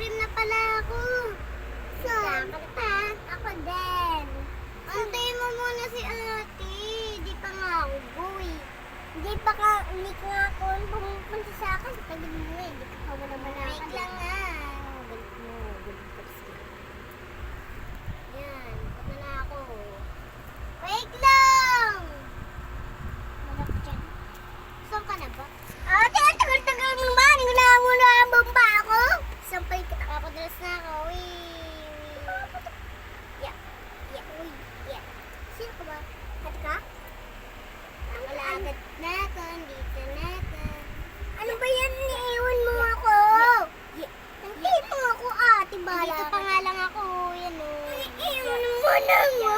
cream na pala ako. Saan? pa. Ako din. Antayin mo muna si ate. Di pa nga ako buwi. Di pa ka, hindi nga ako pumupunta sa akin sa tabi mo eh. Di ka pa mo naman ako. Wait lang nga. Galit mo. Galit ka kasi. Yan. Punta na ako. Wait lang! Malap dyan. Saan ka na ba? Ate, ang tagal-tagal mo ba? Hindi na mo na bomba ako. Sampay ka. Ako. Yeah. Yeah. Uy. Yeah. Sino ka ba? At ka? Ang alagat na ako. Dito na ako. Ano ba yan? Iiwan mo ako. Yeah. Hindi mo ako ate. Bala. Dito pa nga lang ako. Yan o. Iiwan mo na mo.